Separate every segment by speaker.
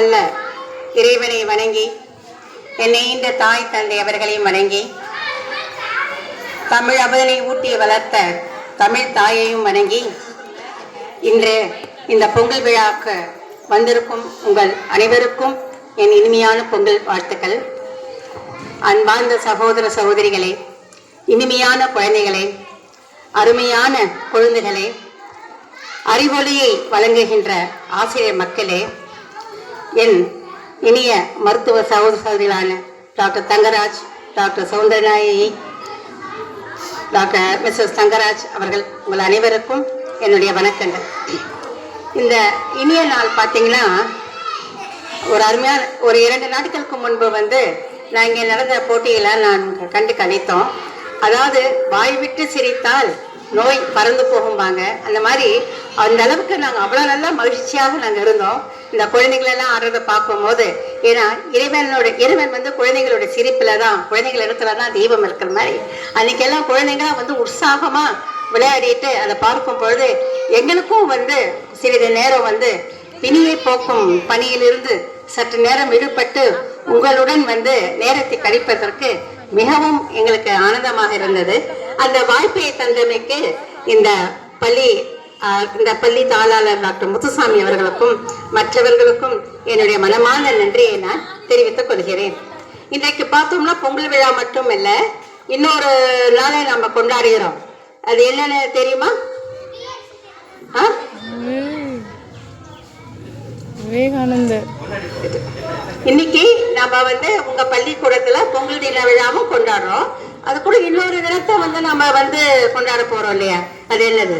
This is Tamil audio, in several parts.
Speaker 1: வல்ல இறைவனை வணங்கி என்னை இந்த தாய் தந்தை அவர்களையும் வணங்கி தமிழ் அவதனை ஊட்டி வளர்த்த தமிழ் தாயையும் வணங்கி இன்று இந்த பொங்கல் விழாவுக்கு வந்திருக்கும் உங்கள் அனைவருக்கும் என் இனிமையான பொங்கல் வாழ்த்துக்கள். அன்பார்ந்த சகோதர சகோதரிகளே இனிமையான குழந்தைகளே அருமையான குழந்தைகளே அறிவொளியை வழங்குகின்ற ஆசிரியர் மக்களே என் இனிய மருத்துவ சகோதர சகோதரிகளான doctor Thangaraj doctor Soundaranayagi doctor Mrs Thangaraj அவர்கள் உங்கள் அனைவருக்கும் என்னுடைய வணக்கங்கள். இந்த இனிய நாள் பார்த்தீங்கன்னா ஒரு அருமையான ஒரு இரண்டு நாட்களுக்கு முன்பு வந்து நான் இங்கே நடந்த போட்டியில் நான் கண்டு கணித்தோம். அதாவது வாய் விட்டு சிரித்தால் நோய் பறந்து போகும்பாங்க. அந்த மாதிரி அந்த அளவுக்கு நாங்கள் அவ்வளோ நல்லா மகிழ்ச்சியாக நாங்கள் இருந்தோம். இந்த குழந்தைங்களெல்லாம் ஆடுறதை பார்க்கும்போது ஏன்னா இறைவனோட இறைவன் வந்து குழந்தைங்களோட சிரிப்பில் தான் குழந்தைகள் இடத்துல தான் தெய்வம் இருக்கிற மாதிரி. அன்னைக்கெல்லாம் குழந்தைங்களாம் வந்து உற்சாகமாக விளையாடிட்டு அதை பார்க்கும் பொழுது எங்களுக்கும் வந்து சிறிது நேரம் வந்து பிணியை போக்கும் பணியிலிருந்து சற்று நேரம் விடுபட்டு உங்களுடன் வந்து நேரத்தை கழிப்பதற்கு மிகவும் எங்களுக்கு ஆனந்தமாக இருந்தது. அந்த வாய்ப்பை தந்தமைக்கு இந்த பள்ளி இந்த பள்ளி தாளாளர் டாக்டர் முத்துசாமி அவர்களுக்கும் மற்றவர்களுக்கும் என்னுடைய மனமான நன்றியை நான் தெரிவித்துக் கொள்கிறேன். இன்றைக்கு பார்த்தோம்னா பொங்கல் விழா மட்டும் இல்லை இன்னொரு நாளை நம்ம கொண்டாடுகிறோம். அது என்னன்னு தெரியுமா?
Speaker 2: விவேகானந்தர்.
Speaker 1: இன்னைக்கு நம்ம வந்து உங்க பள்ளிக்கூடத்துல பொங்கல் தின விழாவும் கொண்டாடுறோம். அது கூட இன்னொரு தினத்தை வந்து நம்ம வந்து கொண்டாட போறோம் இல்லையா? அது என்னது?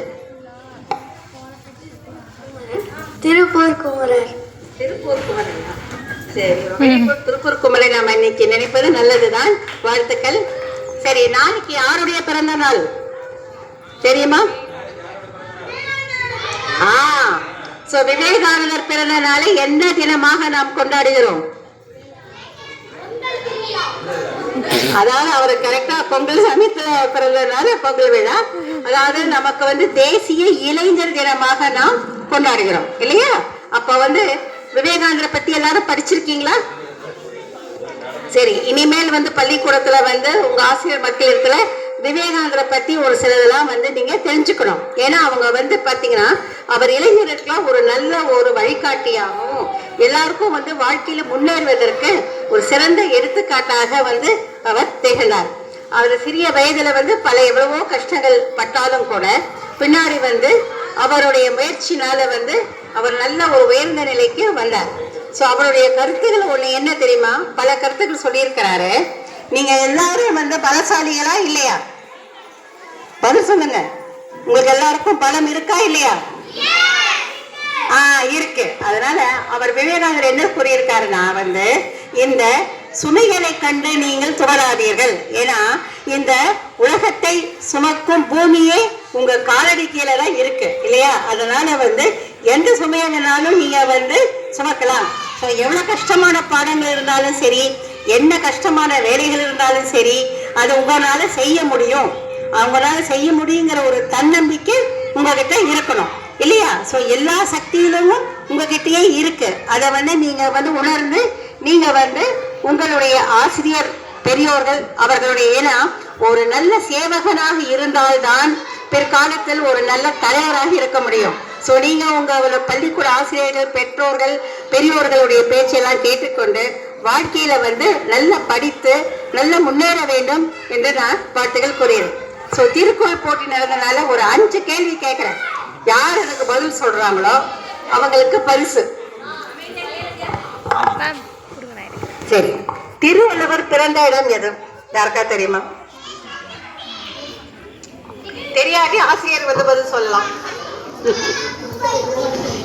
Speaker 3: திருப்பூர் குமரர்
Speaker 1: திருப்பூர் குமரனா சரி very திருப்பூர் குமரை நாம இன்னைக்கு நினைப்பது நல்லதுதான். வாழ்த்துக்கள். சரி நாளைக்கு யாருடைய பிறந்த நாள்? தெரியுமா? ஆ சோ விவேகானந்தர் பிறந்த நாளை எந்த தினமாக நாம் கொண்டாடுகிறோம்? அதாவது அவர் கரெக்டா பொங்கல் சமயத்துல பிறந்ததுனால பொங்கல் விழா. அதாவது நமக்கு வந்து தேசிய இளைஞர் தினமாக நாம் கொண்டாடுகிறோம். இல்லையா? அப்ப வந்து விவேகானந்தரை பத்தி எல்லாரும் படிச்சிருக்கீங்களா? சரி இனிமேல் வந்து பள்ளிக்கூடத்துல வந்து உங்க ஆசிரியர் மக்களிடத்துல விவேகானந்தரை பத்தி ஒரு சிலதெல்லாம் வந்து நீங்க தெரிஞ்சுக்கணும். ஏன்னா அவங்க வந்து பாத்தீங்கன்னா அவர் இளைஞர்களுக்கெல்லாம் ஒரு நல்ல ஒரு வழிகாட்டியாகவும் எல்லாருக்கும் வந்து வாழ்க்கையில முன்னேறுவதற்கு ஒரு சிறந்த எடுத்துக்காட்டாக வந்து அவர் திகழ்ந்தார். அவர் சிறிய வயதுல வந்து பல எவ்வளவோ கஷ்டங்கள் பட்டாலும் கூட பின்னாடி வந்து அவருடைய முயற்சினால வந்து அவர் நல்ல ஒரு உயர்ந்த நிலைக்கு வந்தார். ஸோ அவருடைய கருத்துக்கள் ஒன்று என்ன தெரியுமா? பல கருத்துக்கள் சொல்லியிருக்கிறாரு. நீங்க எல்லாரும் வந்து பலசாலிகளா இல்லையா? பதில் சொல்லுங்க. உங்களுக்கு எல்லாருக்கும் பலம் இருக்கா இல்லையா? ஆ இருக்கு. அதனால அவர் விவேகானந்தர் என்ன கூறியிருக்காருன்னா வந்து இந்த சுமைகளை கண்டு நீங்கள் துவராதீர்கள். ஏன்னா இந்த உலகத்தை சுமக்கும் பூமியே உங்க காலடி கீழே தான் இருக்கு இல்லையா? அதனால வந்து எந்த சுமையானாலும் நீங்க வந்து சுமக்கலாம். ஸோ எவ்வளவு கஷ்டமான பாடங்கள் இருந்தாலும் சரி என்ன கஷ்டமான வேலைகள் இருந்தாலும் சரி அதை உங்களால செய்ய முடியும். அவங்களால செய்ய முடியுங்கிற ஒரு தன்னம்பிக்கை உங்ககிட்ட இருக்கணும் இல்லையா? ஸோ எல்லா சக்தியிலும் உங்ககிட்டயே இருக்கு. அதை வந்து நீங்க வந்து உணர்ந்து நீங்க வந்து உங்களுடைய ஆசிரியர் பெரியோர்கள் அவர்களுடைய ஏன்னா ஒரு நல்ல சேவகனாக இருந்தால்தான் பிற்காலத்தில் ஒரு நல்ல தலைவராக இருக்க முடியும். ஸோ நீங்க உங்களோட பள்ளிக்கூட ஆசிரியர்கள் பெற்றோர்கள் பெரியோர்களுடைய பேச்செல்லாம் கேட்டுக்கொண்டு வாழ்க்கையில வந்து நல்லா படித்து நல்ல முன்னேற வேண்டும் என்று நான் வாழ்த்துக்கள் கூறுகிறேன். ஸோ திருக்குறள் போட்டி நடந்தனால ஒரு அஞ்சு கேள்வி கேட்கிறேன். யார் எனக்கு பதில் சொல்றாங்களோ அவங்களுக்கு பரிசு
Speaker 2: மேம் கொடுங்க நான் எடுக்கிறேன்.
Speaker 1: சரி. திருவள்ளுவர் பிறந்த இடம் எது? யாருக்கா தெரியுமா? தெரியாட்டி ஆசிரியர் வந்து பதில் சொல்லலாம்.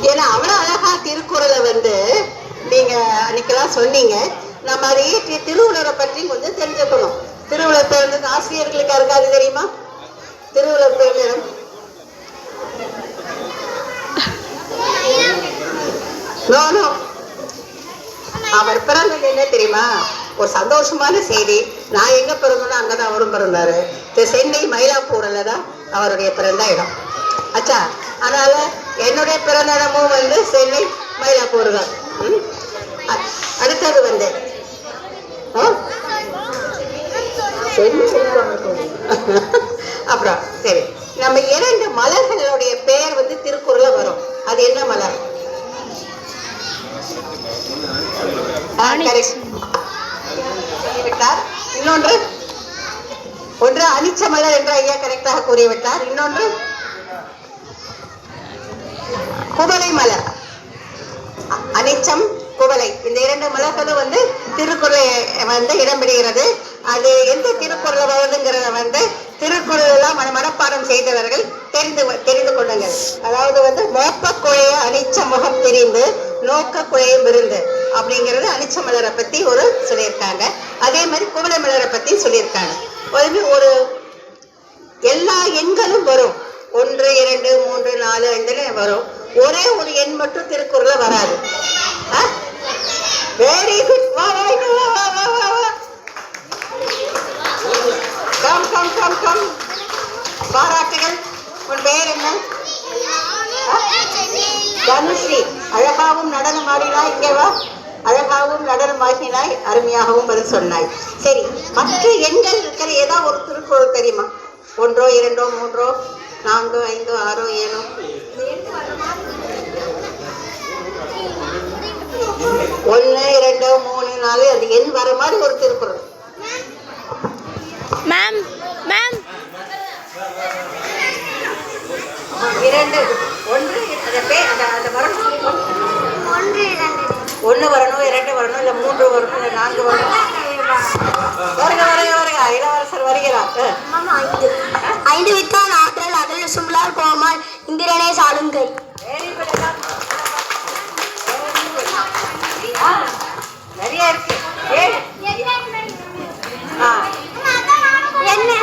Speaker 1: ஏன்னா அவ்வளவு அழகா திருக்குறளை வந்து நீங்க அன்னைக்கெல்லாம் சொன்னீங்க. நம்ம அதையே தி- திருவள்ளுவரை பற்றி கொஞ்சம் தெரிஞ்சுக்கணும். திருவள்ளுவர் பிறந்தது ஆசிரியர்களுக்கு இருக்காது தெரியுமா? திருவள்ளுவர் பிறந்த நோ நோ அவர் பிறந்தது என்ன தெரியுமா? ஒரு சந்தோஷமான செய்தி. நான் எங்க பிறந்தனோ அங்கதான் அவரும் பிறந்தாரு. சென்னை மயிலாப்பூர்ல தான் அவருடைய பிறந்த இடம். அச்சா அதனால என்னுடைய பிறந்த இடமும் வந்து சென்னை மயிலாப்பூர் தான் ம்? அடுத்தது வந்து அப்புறம் சரி. நம்ம இரண்டு மலர்களுடைய பெயர் வந்து திருக்குறள் வரும். அது என்ன மலர் ஆ, correct. கூறிவிட்டார். இன்னொன்று ஒன்று அனிச்ச மலர் என்று ஐயா கரெக்டாக கூறிவிட்டார். இன்னொன்று குவளை மலர். அனிச்சம் குவளை. இந்த இரண்டு மலர்களும் வந்து திருக்குறளை வந்து இடம்பெறுகிறது. அது எந்த திருக்குறள் வருதுங்கிறத வந்து திருக்குறள் எல்லாம் மன மனப்பாடம் செய்தவர்கள் தெரிந்து தெரிந்து கொள்ளுங்கள். அதாவது வந்து மோப்ப குழைய அனிச்ச முகம் தெரிந்து நோக்க குழையும் விருந்து அப்படிங்கிறது அனிச்ச மலரை பத்தி ஒரு சொல்லியிருக்காங்க. அதே மாதிரி குவளை மலரை பத்தி சொல்லியிருக்காங்க. ஒரு ஒரு எல்லா எண்களும் வரும். ஒன்று இரண்டு மூன்று நாலு ஐந்துன்னு வரும். ஒரே ஒரு எண் மட்டும் திருக்குறளில் வராது. வெரி குட் வா வா வா வா வா வா வா. கம் கம் கம் கம் பாராட்டுகள். உன் பெயர் என்ன? தனுஸ்ரீ. அழகாவும் நடனம் ஆடினாய் இங்கே வா. அழகாகவும் நடனம் ஆகினாய் அருமையாகவும் பதில் சொன்னாய். சரி மற்ற எண்கள் இருக்கிற ஏதாவது ஒரு திருக்குறள் தெரியுமா? ஒன்றோ இரண்டோ மூன்றோ நான்கோ ஐந்தோ ஆறோ ஏழோ? ஒன்று இரண்டு மூணு நாலு அது எண் வர மாதிரி ஒரு திருக்குறள்.
Speaker 2: மேம் மேம்
Speaker 1: இரண்டு ஒன்று அந்த பே அந்த அந்த வரணும்
Speaker 3: ஒன்று இரண்டு
Speaker 1: ஒன்று வரணும் இரண்டு வரணும் இல்லை மூன்று வரணும் இல்லை நான்கு வரணும். வருக வருக வருக. இளவரசர் வருகிறார்.
Speaker 3: ஐந்து. ஐந்து வித்தான் ஆற்றல் அதில் சும்பலார் கோமால் இந்திரனே.
Speaker 1: ஆ, நிறைய இருக்கு. ஏழு
Speaker 3: என்ன?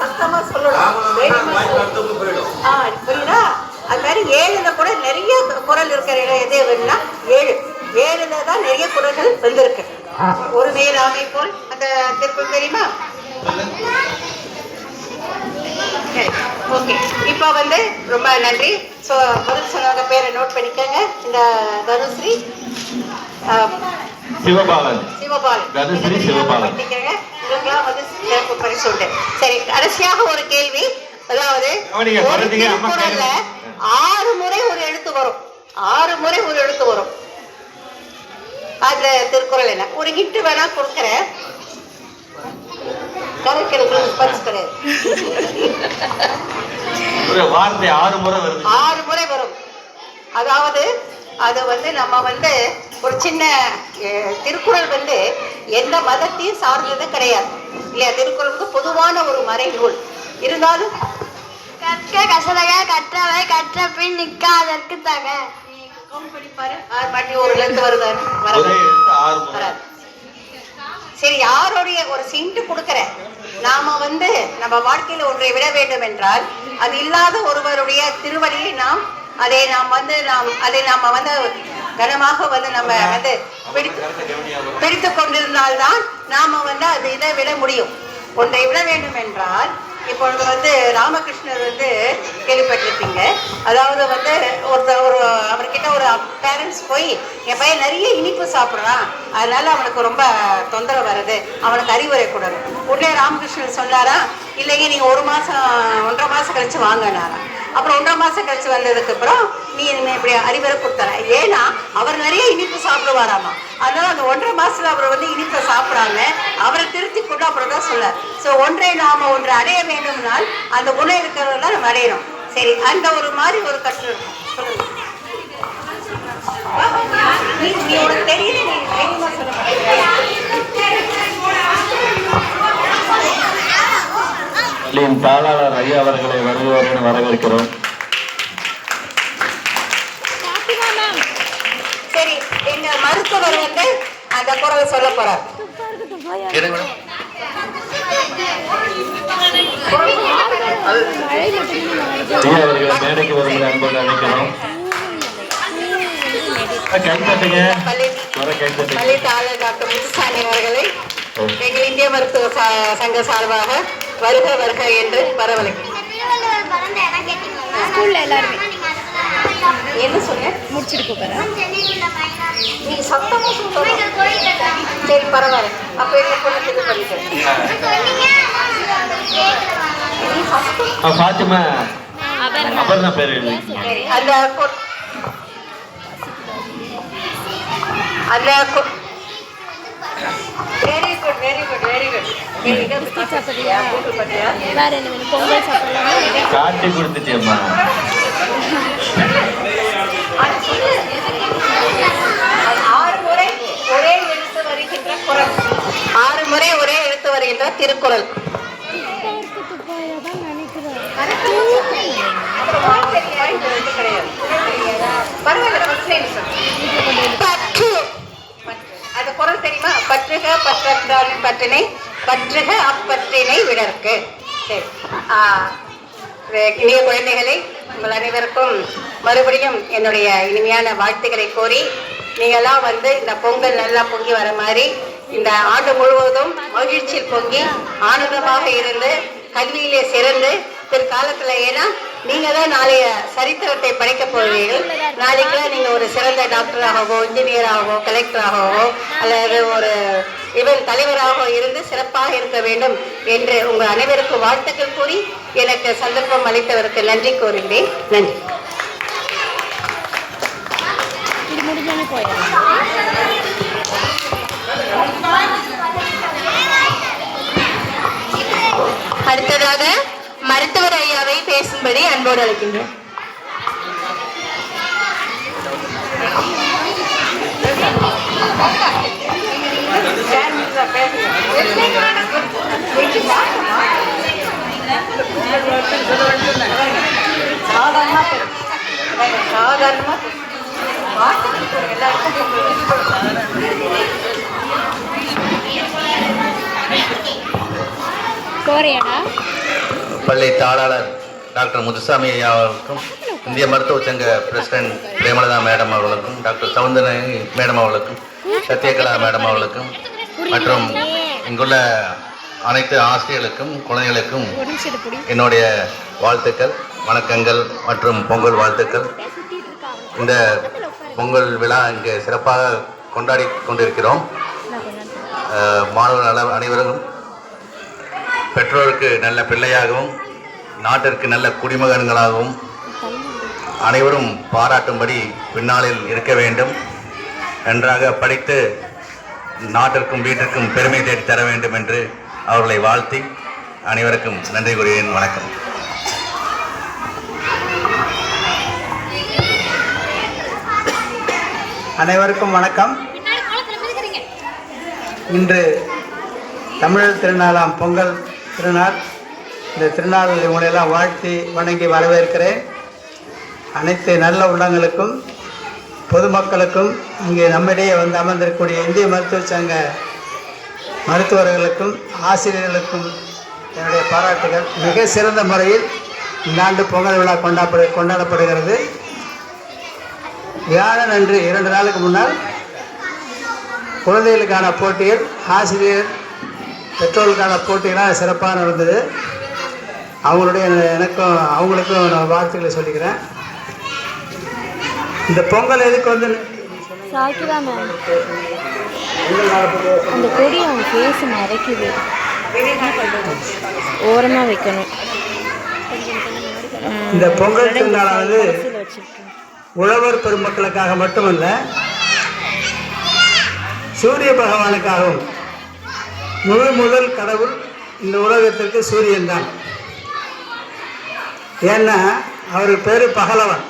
Speaker 1: சத்தமா சொல்லணும். புரியுதா? அது மாதிரி நிறைய குரல் இருக்கிற இடம் எது வேணும்னா ஏழு. ஏழுல தான் நிறைய குரல்கள் வந்திருக்கு. ஒரு மேலாமை போல். அந்த திருக்குறள் தெரியுமா? சரி ஓகே. இப்போ வந்து ரொம்ப நன்றி. ஸோ முதல் சொன்னவங்க பேரை நோட் பண்ணிக்கோங்க. இந்த தனுஸ்ரீ
Speaker 4: சிவபாலன்.
Speaker 1: சிவபாலன்.
Speaker 4: தனுஸ்ரீ சிவபாலன்.
Speaker 1: உங்களுக்குலாம் வந்து சிறப்பு பரிசு உண்டு சரி கடைசியாக ஒரு கேள்வி. அதாவது ஒரு திருக்குறள்ல. ஆறு முறை ஒரு எழுத்து வரும். ஆறு முறை ஒரு எழுத்து வரும். அதுல திருக்குறள் என்ன? ஒரு ஹிட் வேணா கொடுக்குறேன். கரெக்ட் எனக்கு பரிசு கிடையாது.
Speaker 4: ஒரு வார்த்தை ஆறு முறை வருது.
Speaker 1: ஆறு முறை வரும். அதாவது அது வந்து நம்ம வந்து ஒரு சின்ன திருக்குறள் வந்து எந்த மதத்தையும் சார்ந்தது கிடையாது. இல்லையா? திருக்குறள் வந்து பொதுவான ஒரு மறைநூல். இருந்தாலும்
Speaker 3: கற்க கசடக கற்றவை கற்ற பின் நிற்காதற்கு தக.
Speaker 1: சரி யாருடைய ஒரு சிண்டு கொடுக்கிற நாம வந்து நம்ம வாழ்க்கையில ஒன்றை விட வேண்டும் என்றால் அது இல்லாத ஒருவருடைய திருவடியை நாம் அதை நாம் வந்து நாம் அதை நாம வந்து கனமாக வந்து நம்ம வந்து பிடித்து பிடித்து கொண்டிருந்தால்தான் நாம வந்து அது இதை விட முடியும். ஒன்றை விட வேண்டும் என்றால் இப்பொழுது வந்து ராமகிருஷ்ணர் வந்து கேள்விப்பட்டிருப்பீங்க. அதாவது வந்து ஒருத்தர் ஒரு அவர்கிட்ட ஒரு பேரண்ட்ஸ் போய் என் பையன் நிறைய இனிப்பு சாப்பிட்றான். அதனால அவனுக்கு ரொம்ப தொந்தரவு வருது. அவனுக்கு அறிவுரை கொடுங்க உடனே ராமகிருஷ்ணர் சொன்னாரா இல்லைங்க நீங்கள் ஒரு மாதம் ஒன்றரை மாதம் கழிச்சு வாங்கினாரா அப்புறம் ஒன்றரை மாதம் கழிச்சு வந்ததுக்கு அப்புறம் நீ இப்படி அறிவுரை கொடுத்தர ஏன்னா அவர் நிறைய இனிப்பு சாப்பிடுவாராமா. அதனால அந்த ஒன்றரை மாசத்துல அவர் வந்து இனிப்பை சாப்பிடாம அவரை திருத்தி கொண்டு அப்புறம் தான் சொல்லார் ஸோ ஒன்றை நாம ஒன்று அடைய வேண்டும்னால் அந்த குணம் இருக்கிறதெல்லாம் நம்ம அடையணும். சரி அந்த ஒரு மாதிரி ஒரு கற்று சொல்லுங்க நீ உனக்கு தெரியல நீ தைரியமா சொல்ல
Speaker 4: தாளாளர் ஐயா அவர்களை வருவார்கள் வரவேற்கிறோம்.
Speaker 1: அந்த குரலை சொல்ல போறார்.
Speaker 4: மேடைக்கு வருகிற அன்போடு அழைக்கிறோம்.
Speaker 1: எங்கள் இந்திய மருத்துவ ச- சங்க சார்பாக வருக வருக என்று வரவழைக்கிறேன் என்ன சொன்ன?
Speaker 2: முடிச்சிட்டு போகிறேன்
Speaker 1: நீ சத்தமா சொல்லணும் சரி பரவாயில்ல. அப்ப என்ன பொண்ணு இது பண்ணிக்கிறேன்
Speaker 4: ஃபாத்திமா அபர்ணா. பேர்
Speaker 1: அந்த அந்த very good very good very good very good
Speaker 2: சாப்பிடுறியா?
Speaker 1: கூகுள் பண்ணியா
Speaker 2: வேற என்ன வேணும்? பொங்கல் சாப்பிடலாமா?
Speaker 4: காட்டி.
Speaker 1: அது ஆறு முறை ஒரே எழுத்து வருகின்ற குரல். ஆறு முறை ஒரே எழுத்து வருகின்ற திருக்குறள் பரவாயில்ல அந்த குரல் தெரியுமா? பற்றுக பற்றற்றான் பற்றினை பற்றுக அப்பற்றினை விடற்கு. சரி. இனிய குழந்தைகளை உங்கள் அனைவருக்கும் மறுபடியும் என்னுடைய இனிமையான வாழ்த்துக்களை கோரி நீங்களாம் வந்து இந்த பொங்கல் நல்லா பொங்கி வர மாதிரி இந்த ஆண்டு முழுவதும் மகிழ்ச்சியில் பொங்கி ஆனந்தமாக இருந்து கல்வியிலே சிறந்து பிற்காலத்துல ஏன்னா நீங்க தான் நாளைய சரித்திரத்தை படைக்க போவீர்கள். நாளைக்குலாம் நீங்க ஒரு சிறந்த டாக்டராகவோ இன்ஜினியராகவோ கலெக்டராகவோ அல்லது ஒரு இவன் தலைவராக இருந்து சிறப்பாக இருக்க வேண்டும் என்று உங்கள் அனைவருக்கும் வாழ்த்துக்கள் கூறி எனக்கு சந்தர்ப்பம் அளித்தவருக்கு நன்றி கூறுகிறேன். நன்றி.
Speaker 3: அடுத்ததாக மருத்துவர் ஐயாவை பேசும்படி அன்போடு அழைக்கின்றோம்
Speaker 1: சாதாரணமா சாதாரணமா எல்லாருக்கும்
Speaker 2: போறியாடா
Speaker 5: பள்ளி தாளாளர் டாக்டர் முத்துசாமி ஐயா அவர்களுக்கும் இந்திய மருத்துவ சங்க பிரசிடென்ட் பிரேமலதா மேடம் அவர்களுக்கும் டாக்டர் சவுந்தரனி மேடம் அவர்களுக்கும் சத்யகலா மேடம் அவர்களுக்கும் மற்றும் இங்குள்ள அனைத்து ஆசிரியர்களுக்கும் குழந்தைகளுக்கும் என்னுடைய வாழ்த்துக்கள் வணக்கங்கள் மற்றும் பொங்கல் வாழ்த்துக்கள். இந்த பொங்கல் விழா இங்கே சிறப்பாக கொண்டாடி கொண்டிருக்கிறோம். மாணவர்கள் அனைவரும் பெற்றோருக்கு நல்ல பிள்ளையாகவும் நாட்டிற்கு நல்ல குடிமகன்களாகவும் அனைவரும் பாராட்டும்படி பின்னாளில் இருக்க வேண்டும். நன்றாக படித்து நாட்டிற்கும் வீட்டிற்கும் பெருமை தேடி தர வேண்டும் என்று அவர்களை வாழ்த்தி அனைவருக்கும் நன்றி கூறுகிறேன். வணக்கம்.
Speaker 6: அனைவருக்கும் வணக்கம். இன்று தமிழர் திருநாளாம் பொங்கல் திருநாள் இந்த திருநாள் உங்களையெல்லாம் வாழ்த்தி வணங்கி வரவேற்கிறேன். அனைத்து நல்ல உள்ளங்களுக்கும் பொதுமக்களுக்கும் இங்கே நம்மிடையே வந்து அமர்ந்திருக்கக்கூடிய இந்திய மருத்துவ சங்க மருத்துவர்களுக்கும் ஆசிரியர்களுக்கும் என்னுடைய பாராட்டுகள். மிக சிறந்த முறையில் இந்த ஆண்டு பொங்கல் விழா கொண்டாடப்படு கொண்டாடப்படுகிறது. வியாழன் அன்று இரண்டு நாளுக்கு முன்னால் குழந்தைகளுக்கான போட்டியில் ஆசிரியர் பெற்றோர்களுக்கான போட்டிகளாக சிறப்பாக நடந்தது. அவங்களுடைய எனக்கும் அவங்களுக்கும் நான் வாழ்த்துக்களை சொல்லிக்கிறேன். இந்த பொங்கல் எதுக்கு வந்து
Speaker 2: மேம் அந்த கொடி அவன் ஃபேஸ் மறைக்குது. ஓரமாக வைக்கணும்.
Speaker 6: இந்த பொங்கல் திருநாளானது உழவர் பெருமக்களுக்காக மட்டுமல்ல சூரிய பகவானுக்காகவும் முழு முதல் கடவுள் இந்த உலகத்திற்கு சூரியன் தான். ஏன்னா அவர் பேர் பகலவன்.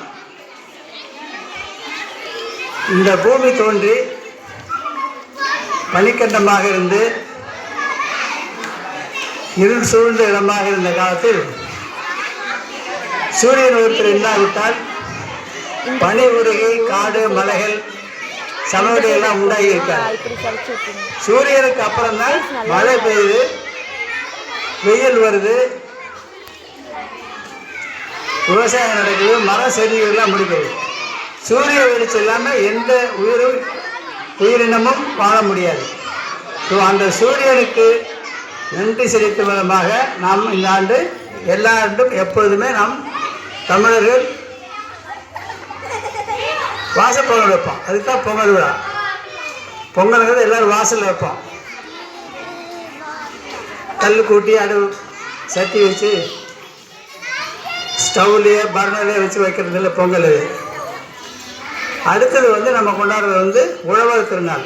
Speaker 6: இந்த பூமி தோன்றி பனிக்கண்டமாக இருந்து இருள் சூழ்ந்த இடமாக இருந்த காலத்தில் சூரியன் ஒருத்தர் இல்லாவிட்டால் பனி உருகை காடு மலைகள் சமவெளி எல்லாம் உண்டாகி
Speaker 2: வைக்கணும்
Speaker 6: சூரியனுக்கு அப்புறம் தான் மழை பெய்யுது வெயில் வருது. விவசாயம் நடக்குது மரம் செடிகள்லாம் முடிக்குது சூரிய வெளிச்சம் இல்லாமல் எந்த உயிரும் உயிரினமும் வாழ முடியாது. ஸோ அந்த சூரியனுக்கு நன்றி செலுத்தும் விதமாக நாம் இந்த ஆண்டு எல்லா ஆண்டும் எப்பொழுதுமே நாம் தமிழர்கள் வாசல் பொங்கல் வைப்போம் அதுக்கு தான் பொங்கல் விழா. பொங்கலுங்கிறது எல்லோரும் வாசலில் வைப்போம் கல் கூட்டி அடு சட்டி வச்சு ஸ்டவ்லேயே பர்னர்லேயே வச்சு வைக்கிறது இல்லை பொங்கல் அடுத்தது வந்து நம்ம கொண்டாடுறது வந்து உழவர் திருநாள்.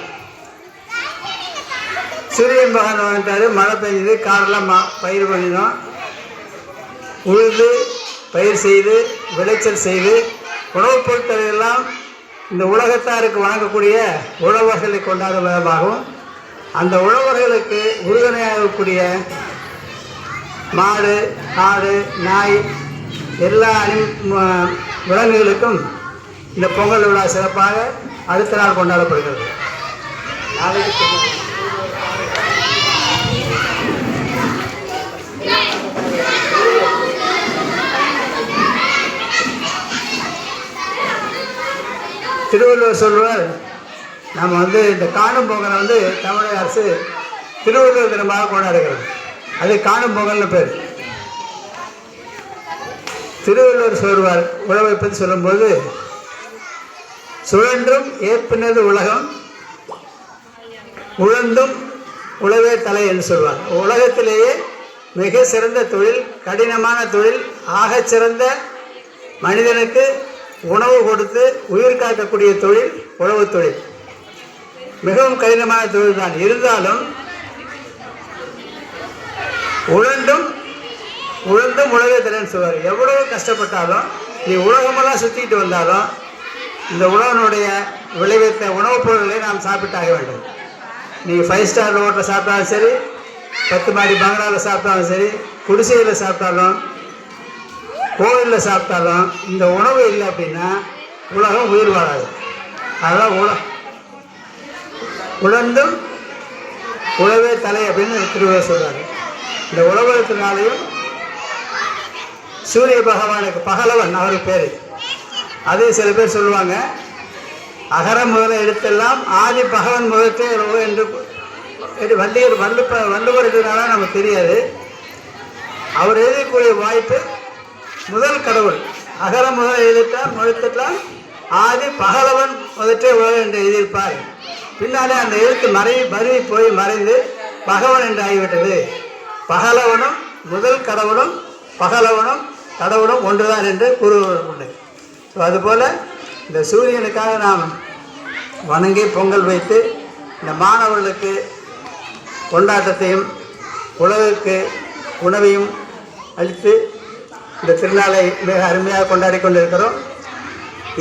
Speaker 6: சூரியன் பகவான் வந்துட்டாரு மழை பெஞ்சது. காரெல்லாம் மா பயிர் பண்ணினோம் உழுது பயிர் செய்து விளைச்சல் செய்து உணவுப் பொருட்கள் எல்லாம் இந்த உலகத்தாருக்கு வழங்கக்கூடிய உழவர்களை கொண்டாடும் விதமாகவும் அந்த உழவர்களுக்கு உறுதுணையாகக்கூடிய மாடு ஆடு நாய் எல்லா அனி விலங்குகளுக்கும் இந்த பொங்கல் விழா சிறப்பாக அடுத்த நாள் கொண்டாடப்படுகிறது. நாளைக்கு திருவள்ளுவர் சொல்லுவார் நம்ம வந்து இந்த காணும் பொங்கலை வந்து தமிழக அரசு திருவள்ளுவர் தினமாக கொண்டாடுகிறது. அது காணும் பொங்கல்னு பேர். திருவள்ளுவர் சொல்வார் உழவை பற்றி சொல்லும்போது சுழன்றும் ஏற்பினது உலகம் உழந்தும் உழவே தலை என்று சொல்வார் உலகத்திலேயே மிக சிறந்த தொழில் கடினமான தொழில் ஆகச் சிறந்த மனிதனுக்கு உணவு கொடுத்து உயிர் காக்கக்கூடிய தொழில் உழவு தொழில். மிகவும் கடினமான தொழில் தான் இருந்தாலும் உழண்டும் உழந்தும் உழவே திறன் சொல்வார். எவ்வளவு கஷ்டப்பட்டாலும் நீ உலகமெல்லாம் சுற்றிட்டு வந்தாலும் இந்த உழவனுடைய விளைவித்த உணவுப் பொருள்களை நாம் சாப்பிட்டாக வேண்டும். நீ ஃபைவ் ஸ்டார் ஹோட்டலில் சாப்பிட்டாலும் சரி பத்து மாடி பங்களாவில் சாப்பிட்டாலும் சரி குடிசையில் சாப்பிட்டாலும் கோவிலில் சாப்பிட்டாலும் இந்த உணவு இல்லை அப்படின்னா உலகம் உயிர் வாழாது. அதெல்லாம் உல உழந்தும் உழவே தலை அப்படின்னு திருவிழா சொல்கிறாரு இந்த உழவத்தினாலையும் சூரிய பகவானுக்கு பகலவன் அவர் பேர். அதே சில பேர் சொல்லுவாங்க அகர முதல எடுத்தெல்லாம் ஆதி பகவன் முதத்தே என்று இது வள்ளியர் வள்ளுப்ப வள்ளுவர் நமக்கு தெரியாது. அவர் எழுதக்கூடிய வாய்ப்பு முதல் கடவுள். அகர முதல் எழுதிட்டால் முழுத்திட்டால் ஆதி பகலவன் முதற்றே உலகம் என்று எழுதியிருப்பார். பின்னாலே அந்த எழுத்து மறை மருவி போய் மறைந்து பகவன் என்று ஆகிவிட்டது. பகலவனும் முதல் கடவுளும் பகலவனும் கடவுளும் ஒன்றுதான் என்று கூறுவது உண்டு. ஸோ அதுபோல் இந்த சூரியனுக்காக நாம் வணங்கி பொங்கல் வைத்து இந்த மாணவர்களுக்கு கொண்டாட்டத்தையும் உலகுக்கு உணவையும் அளித்து இந்த திருநாளை மிக அருமையாக கொண்டாடி கொண்டிருக்கிறோம்.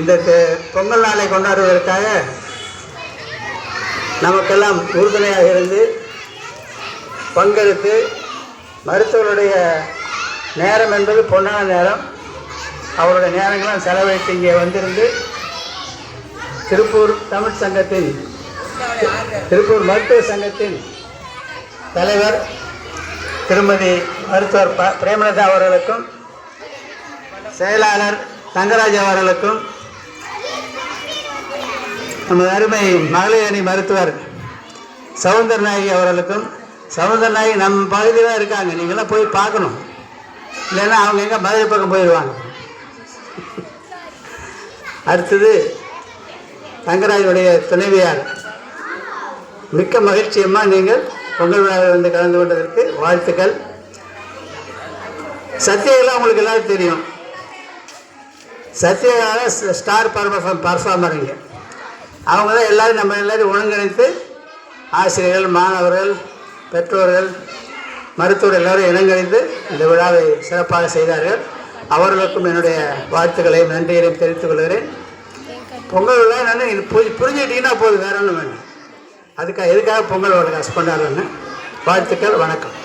Speaker 6: இந்த பொங்கல் நாளை கொண்டாடுவதற்காக நமக்கெல்லாம் உறுதுணையாக இருந்து பங்கெடுத்து மருத்துவருடைய நேரம் என்பது பொன்னான நேரம். அவருடைய நேரங்களும் செலவழித்து இங்கே வந்திருந்து திருப்பூர் தமிழ் சங்கத்தின் திருப்பூர் மருத்துவ சங்கத்தின் தலைவர் திருமதி மருத்துவர் ப பிரேமலதா அவர்களுக்கும் செயலாளர் தங்கராஜ் அவர்களுக்கும் நமது அருமை மகளிர் அணி மருத்துவர் சவுந்தர் நாயகி அவர்களுக்கும் சவுந்தர் நாயகி நம்ம பகுதியில் தான் இருக்காங்க. நீங்களாம் போய் பார்க்கணும். இல்லைன்னா அவங்க எங்கே மதுரை பக்கம் போயிடுவாங்க. அடுத்தது தங்கராஜுடைய துணைவியார். மிக்க மகிழ்ச்சியம்மா நீங்கள் பொங்கல் விழாவில் வந்து கலந்து கொண்டதற்கு வாழ்த்துக்கள். சத்தியெல்லாம் உங்களுக்கு எல்லாரும் தெரியும். சத்யால ஸ்டார் பர்ஃபார்ம் பர்ஃபார்மருங்க அவங்க தான் எல்லாரும் நம்ம எல்லோரும் ஒருங்கிணைத்து ஆசிரியர்கள் மாணவர்கள் பெற்றோர்கள் மருத்துவர் எல்லாரும் இணங்கிணைந்து இந்த விழாவை சிறப்பாக செய்தார்கள். அவர்களுக்கும் என்னுடைய வாழ்த்துக்களையும் நன்றிகளையும் தெரிவித்துக் கொள்கிறேன். பொங்கல் விழா நான் புரி புரிஞ்சுக்கிட்டீங்கன்னா போதும் வேற ஒன்றும் வேணும் அதுக்காக எதுக்காக பொங்கல் விழா கொண்டாடுறேன்னு? வாழ்த்துக்கள் வணக்கம்.